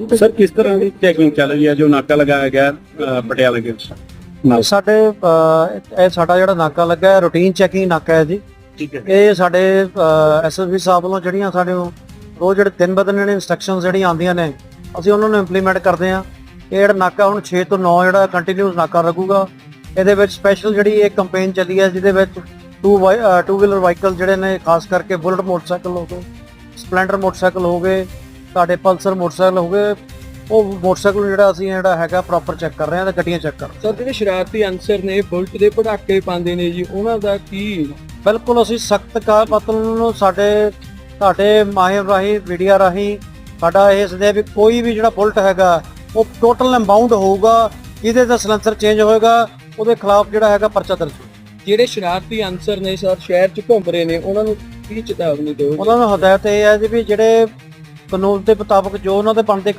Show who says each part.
Speaker 1: Sir ਕਿਸ ਤਰ੍ਹਾਂ ਦੀ checking ਚੱਲ ਰਹੀ ਹੈ ਜੋ ਨਾਕਾ ਲਗਾਇਆ ਗਿਆ ਅ, ਪਟਿਆਲੇ ਦੇ ਨਾਲ
Speaker 2: ਸਾਡੇ ਅਹ, ਇਹ ਸਾਡਾ ਜਿਹੜਾ ਨਾਕਾ ਲੱਗਾ ਹੈ ਰੂਟੀਨ ਚੈਕਿੰਗ ਨਾਕਾ ਹੈ ਜੀ।
Speaker 1: ਠੀਕ ਹੈ।
Speaker 2: ਇਹ ਸਾਡੇ ਐਸਐਸਬੀ ਸਾਹਿਬ ਵੱਲੋਂ ਜਿਹੜੀਆਂ ਸਾਡੇ ਰੋਜ਼ ਜਿਹੜੇ ਦਿਨ ਬਦਨ ਜਿਹੜੇ ਇਨਸਟਰਕਸ਼ਨਸ ਜਿਹੜੀਆਂ ਆਉਂਦੀਆਂ ਨੇ ਅਸੀਂ ਉਹਨਾਂ ਨੂੰ ਇੰਪਲੀਮੈਂਟ ਕਰਦੇ ਹਾਂ। ਇਹ ਜਿਹੜਾ ਨਾਕਾ ਹੁਣ 6 ਤੋਂ 9 ਜਿਹੜਾ ਕੰਟੀਨਿਊਸ ਨਾਕਾ ਲੱਗੂਗਾ ਇਹਦੇ ਵਿੱਚ ਸਪੈਸ਼ਲ ਜਿਹੜੀ ਇੱਕ ਕੈਂਪੇਨ ਚੱਲੀ ਹੈ ਜਿਹਦੇ ਵਿੱਚ ਟੂ ਟੂ ਵੀਲਰ ਵਾਹੀਕਲ ਜਿਹੜੇ ਨੇ ਖਾਸ ਕਰਕੇ ਬੁਲਟ ਮੋਟਰਸਾਈਕਲ ਹੋ ਗਏ ਸਪਲੈਂਡਰ ਮੋਟਰਸਾਈਕਲ ਹੋ ਗਏ ਤੁਹਾਡੇ ਪਲਸਰ ਮੋਟਰਸਾਈਕਲ ਹੋ ਗਏ ਉਹ ਮੋਟਰਸਾਈਕਲ ਜਿਹੜਾ ਅਸੀਂ ਜਿਹੜਾ ਹੈਗਾ ਪ੍ਰੋਪਰ ਚੈੱਕ ਕਰ ਰਹੇ ਹਾਂ ਤੇ ਗੱਡੀਆਂ ਚੈੱਕ ਕਰ
Speaker 3: ਸਰ ਜਿਹੜੇ ਸ਼ਰਾਰਤੀ ਅਨਸਰ ਨੇ ਬੁਲਟ ਦੇ ਪਟਾਕੇ ਪਾਉਂਦੇ ਨੇ ਜੀ ਉਹਨਾਂ ਦਾ ਕੀ
Speaker 2: ਬਿਲਕੁਲ ਅਸੀਂ ਸਖਤ ਕਾ ਮਤਲਬ ਨੂੰ ਸਾਡੇ ਤੁਹਾਡੇ ਮਾਹਿਰ ਰਾਹੀਂ ਵੀਡੀਓ ਰਾਹੀਂ ਸਾਡਾ ਇਹ ਸਦੇ ਵੀ ਕੋਈ ਵੀ ਜਿਹੜਾ ਬੁਲਟ ਹੈਗਾ ਉਹ ਟੋਟਲ ਅਮਾਉਂਟ ਹੋਊਗਾ ਜਿਹਦੇ ਦਾ ਸਲੈਂਸਰ ਚੇਂਜ ਹੋਏਗਾ ਉਹਦੇ ਖਿਲਾਫ ਜਿਹੜਾ ਹੈਗਾ ਪਰਚਾ ਦਰਜ।
Speaker 3: ਜਿਹੜੇ ਸ਼ਰਾਰਤੀ ਅਨਸਰ ਨੇ ਸਰ ਸ਼ਹਿਰ 'ਚ ਘੁੰਮ ਰਹੇ ਨੇ ਉਹਨਾਂ ਨੂੰ ਕੀ ਚੇਤਾਵਨੀ ਦਿਓ
Speaker 2: ਉਹਨਾਂ ਨੂੰ ਹਦਾਇਤ ਇਹ ਹੈ ਜੀ ਵੀ ਜਿਹੜੇ ਕਾਨੂੰਨ ਦੇ ਮੁਤਾਬਕ ਜੋ ਉਹਨਾਂ ਦੇ ਬਣਦੇ